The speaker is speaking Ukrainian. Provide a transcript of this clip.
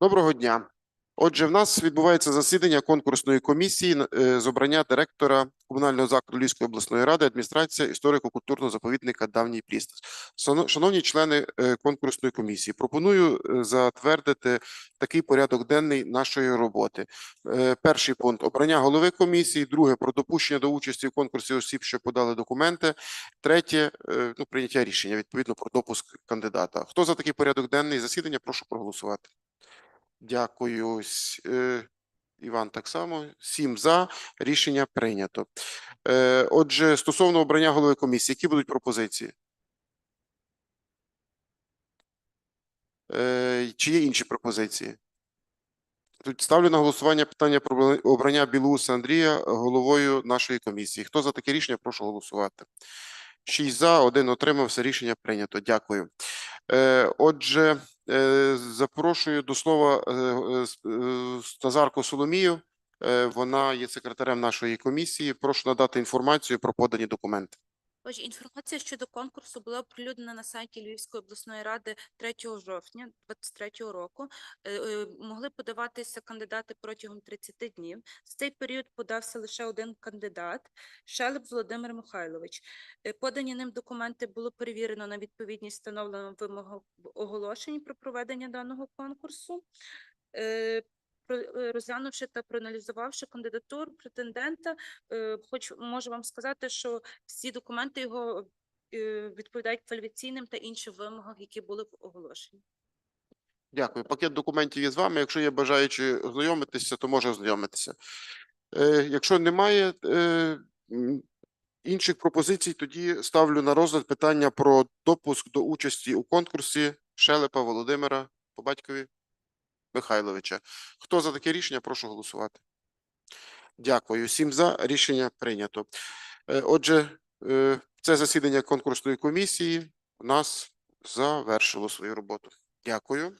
Доброго дня. Отже, в нас відбувається засідання конкурсної комісії е, з обрання директора комунального закладу Львівської обласної ради адміністрація історико-культурного заповідника Давній Пліст. Шановні члени е, конкурсної комісії, пропоную е, затвердити такий порядок денний нашої роботи. Перший пункт обрання голови комісії, друге про допущення до участі в конкурсі осіб, що подали документи. Третє ну, прийняття рішення відповідно про допуск кандидата. Хто за такий порядок денний засідання? Прошу проголосувати. Дякую. Е, Іван так само. Сім за. Рішення прийнято. Е, Отже, стосовно обрання голови комісії, які будуть пропозиції? Е, Чи є інші пропозиції? Тут ставлю на голосування питання про обрання Білоуса Андрія головою нашої комісії. Хто за таке рішення? Прошу голосувати. Шість за, один отримався. Рішення прийнято. Дякую. Е, Отже, е, запрошую до слова е, Стазарку Соломію. Вона є секретарем нашої комісії. Прошу надати інформацію про подані документи. Отже, інформація щодо конкурсу була оприлюднена на сайті Львівської обласної ради 3 жовтня 2023 року. Е, е, Могли подаватися кандидати протягом 30 днів. В цей період подався лише один кандидат – Шелеп Володимир Михайлович. Е, Подані ним документи було перевірено на відповідність встановленим вимогам в оголошенні про проведення даного конкурсу. Е, Розглянувши та проаналізувавши кандидатуру претендента, е, хочу можу вам сказати, що всі документи його е, відповідають кваліфікаційним та іншим вимогам, які були в оголошенні. Дякую. Пакет документів є з вами. Якщо є бажаючі ознайомитися, то може ознайомитися. Якщо немає інших пропозицій, тоді ставлю на розгляд питання про допуск до участі у конкурсі Шелепа Володимира по батькові Михайловича. Хто за таке рішення? Прошу голосувати. Дякую. Всім за. Рішення прийнято. Е, Отже, е, це засідання конкурсної комісії у нас завершило свою роботу. Дякую.